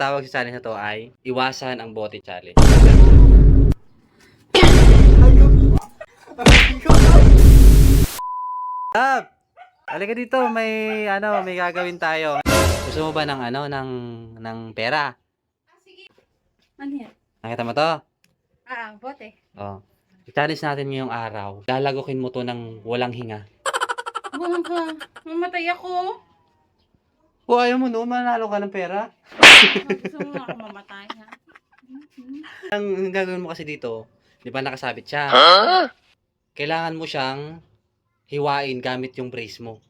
tawag sa challenge na to ay iwasan ang bote challenge. Up! Halika dito, may ano, may gagawin tayo. Gusto mo ba ng ano, ng ng pera? Ano yan? Nakita mo to? Ah, bote. Oh. I-challenge natin ngayong araw. Lalagokin mo to ng walang hinga. Buwan ka. Mamatay ako. O ayaw mo no, manalo ka ng pera. Gusto mo ako mamatay, ha? Ang gagawin mo kasi dito, di ba nakasabit siya? Kailangan mo siyang hiwain gamit yung brace mo.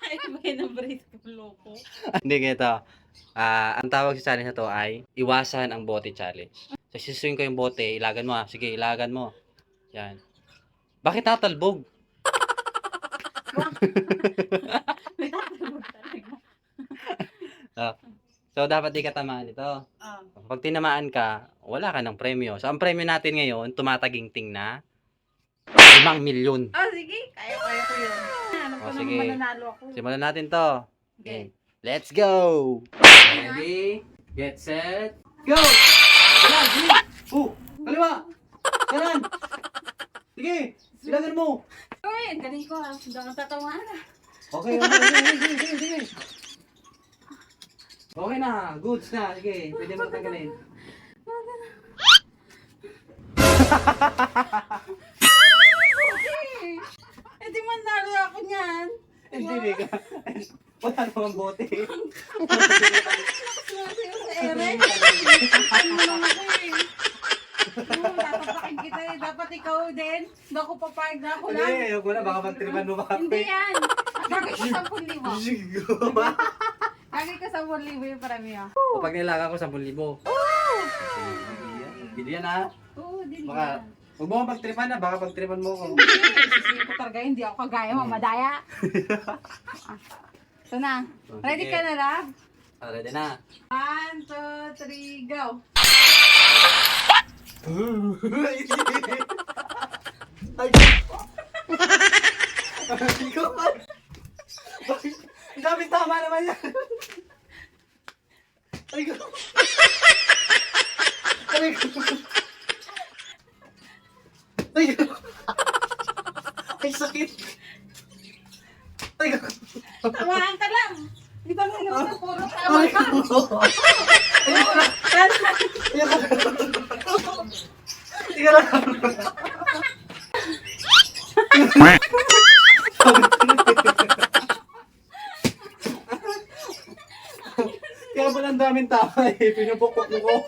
Kaya ba yun ang brace ko, loko? Hindi ganito. Ah, ang tawag sa challenge na to ay iwasan ang bote challenge. So, siswing ko yung bote, ilagan mo ah. Sige, ilagan mo. Yan. Bakit tatalbog talaga. So, dapat di ka tamaan ito. Ah. Pag tinamaan ka, wala ka ng premyo. So, ang premyo natin ngayon, tumataginting na 5 milyon. Oh, sige. Kaya, kaya ko yun. Alam ko Oh, naman sige. mananalo ako. Simulan natin to. Okay. Let's go! Ready? Get set, go! Kanan! Sige! Oh! Kaliwa! Kanan! Sige! Silagan mo! Uy, ang galing ko ha. Hindi ako tatawa na. Okay, okay, sige, sige, sige, sige. Okay na, goods na. Sige, pwede mo tanggalin. Okay. Eh, di manalo ako niyan. Hindi, hindi ka. Wala namang bote. Sa. Ano ako eh. Oo, tatapakin kita eh. Dapat ikaw din. Hindi ako papayag na ako Hindi, lang. ayoko na. Baka magtripan mo ba Hindi yan. Gagay ka sa Sige. Gagay ka sa libo yung premio. Kapag nilaga ko 10,000. Hindi yan ha. Oo, din Baka, huwag mo akong pagtripan na. Baka pagtripan mo ako. Hindi. Sisiyo ko talaga. Hindi ako kagaya mo. Madaya. Ah. Ito na. Ready ka na, Rab? Ah, Ready na. One, two, three, go. Ay! Ikaw ba? Tama naman yan. Ay, ko. Ay, ko. Ay, ko. Ay, sakit. Ay, ko. Tamaan ka lang. Di ba nga naman puro tama Ay, ka? ko. Ay, ko. Ay, ko. Tika lang. Kaya pala ang daming tama eh. Pinupukpok ko.